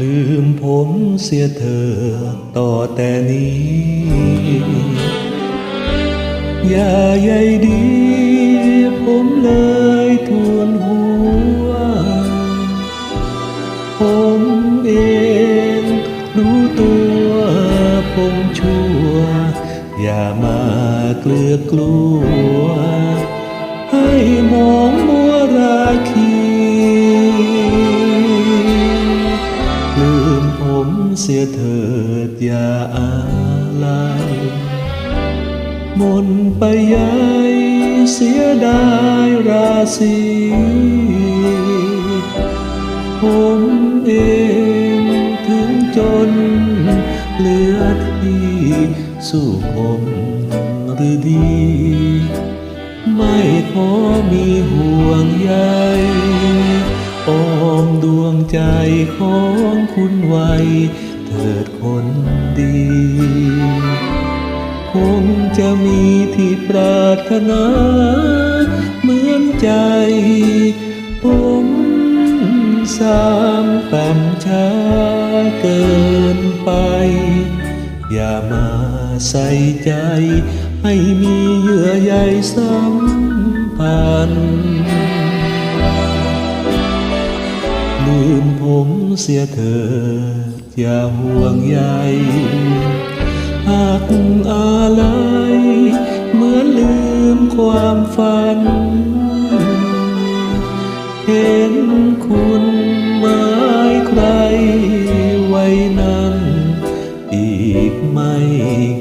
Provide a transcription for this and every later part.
ลืมผมเสียเธอต่อแต่นี้ อย่าใยดี ผมเลยทวนหัว ผมเองรู้ตัวผมชั่ว อย่ามาเกลือกลัว ให้มองมัว สียเถิดอย่าอะไรมนไปย้ายเสียดายราศีผมเองถึงจนเหลือที่สู้ผมหรือดี ไม่ขอมีห่วงใยอ้อมดวงใจของคุณไว้ เถิดคนดี คงจะมีที่ปรารถนาเหมือนใจ ผมสามต่ำช้าเกินไป อย่ามาใส่ใจ ให้มีเยื่อใยสัมพันธ์ลืมผมเสียเถิด อย่าห่วงใยหากอะไรเหมือนลืมความฝัน เห็นคุณหมายใครไว้นั้น อีกไม่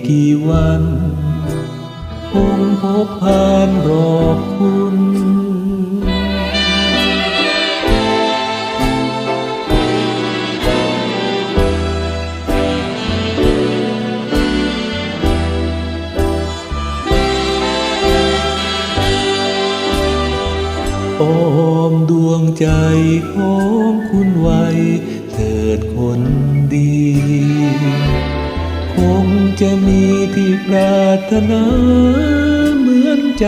กี่วัน คงพบผ่านรอ โอมดวงใจของคุณไว้เถิดคนดี คงจะมีที่ปรารถนาเหมือนใจ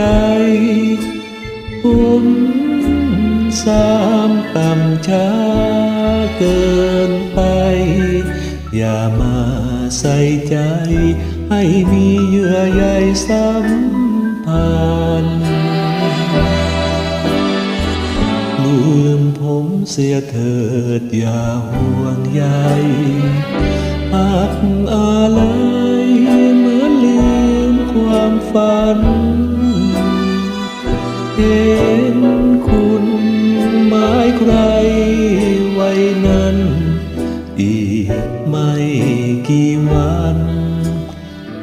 ผมสามต่ำช้าเกินไป อย่ามาใส่ใจ ให้มีเยื่อใยสัมพันธ์ เสียเถิดอย่าห่วงใยหักอะไรเหมือนลืมความฝัน เห็นคุณหมายใครไว้นั้น อีกไม่กี่วัน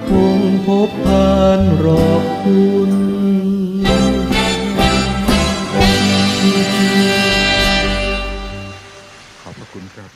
คงพบผ่านรอคุณ คุณครับ